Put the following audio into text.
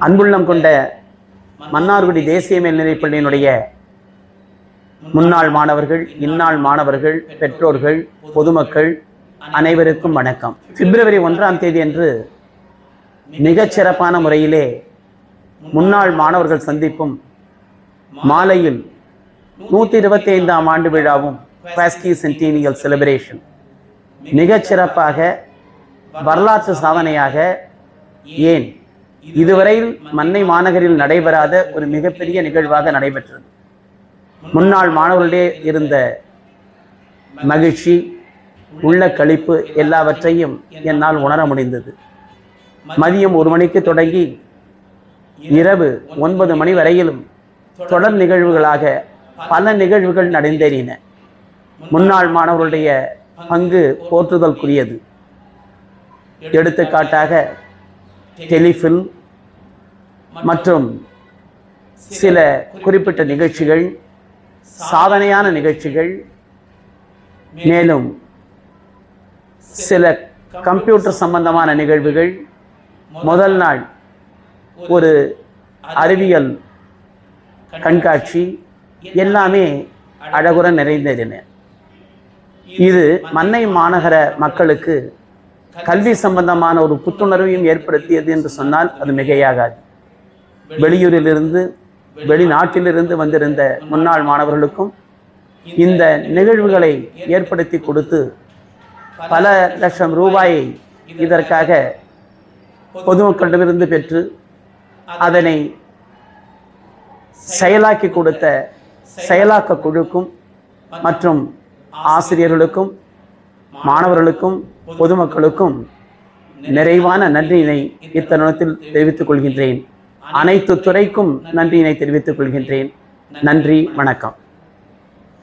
அன்புள்ளம் கொண்ட மன்னார்குடி தேசிய மேல்நிலைப் பள்ளியினுடைய முன்னாள் மாணவர்கள் இந்நாள் மாணவர்கள் பெற்றோர்கள் பொதுமக்கள் அனைவருக்கும் வணக்கம். பிப்ரவரி ஒன்றாம் தேதி அன்று மிகச் சிறப்பான முறையிலே முன்னாள் மாணவர்கள் சந்திப்பும் மாலையில் நூற்றி இருபத்தி ஐந்தாம் ஆண்டு விழாவும் பாஸ்கி சென்டீனியல் செலிப்ரேஷன் மிகச் சிறப்பாக வரலாற்று சாதனையாக ஏன் இதுவரையில் மன்னை மாநகரில் நடைபெறாத ஒரு மிகப்பெரிய நிகழ்வாக நடைபெற்றது. முன்னாள் மாணவர்களிடையே இருந்த மகிழ்ச்சி உள்ள களிப்பு எல்லாவற்றையும் என்னால் உணர முடிந்தது. மதியம் ஒரு மணிக்கு தொடங்கி இரவு ஒன்பது மணி வரையிலும் தொடர் நிகழ்வுகளாக பல நிகழ்வுகள் நடந்தேறின. முன்னாள் மாணவர்களுடைய பங்கு போற்றுதல்குரியது எடுத்துக்காட்டாக டெலிஃபில் மற்றும் சில குறிப்பிட்ட நிகழ்ச்சிகள் சாதனையான நிகழ்ச்சிகள் மேலும் சில கம்ப்யூட்டர் சம்பந்தமான நிகழ்வுகள். முதல் நாள் ஒரு அறிவியல் கண்காட்சி எல்லாமே அழகுற நிறைந்ததுன இது மன்னை மாநகர மக்களுக்கு கல்வி சம்பந்தமான ஒரு புத்துணர்வையும் ஏற்படுத்தியது என்று சொன்னால் அது மிகையாகாது. வெளியூரிலிருந்து வெளிநாட்டிலிருந்து வந்திருந்த முன்னாள் மாணவர்களுக்கும் இந்த நிகழ்வுகளை ஏற்படுத்தி கொடுத்து பல லட்சம் ரூபாயை இதற்காக பொதுமக்களிடமிருந்து பெற்று அதனை செயலாக்கி கொடுத்த செயலாக்க குழுக்கும் மற்றும் ஆசிரியர்களுக்கும் மாணவர்களுக்கும் பொதுமக்களுக்கும் நிறைவான நன்றியினை இத்தருணத்தில் தெரிவித்துக் கொள்கின்றேன். அனைத்து துறைக்கும் நன்றியினை தெரிவித்துக் கொள்கின்றேன். நன்றி வணக்கம்.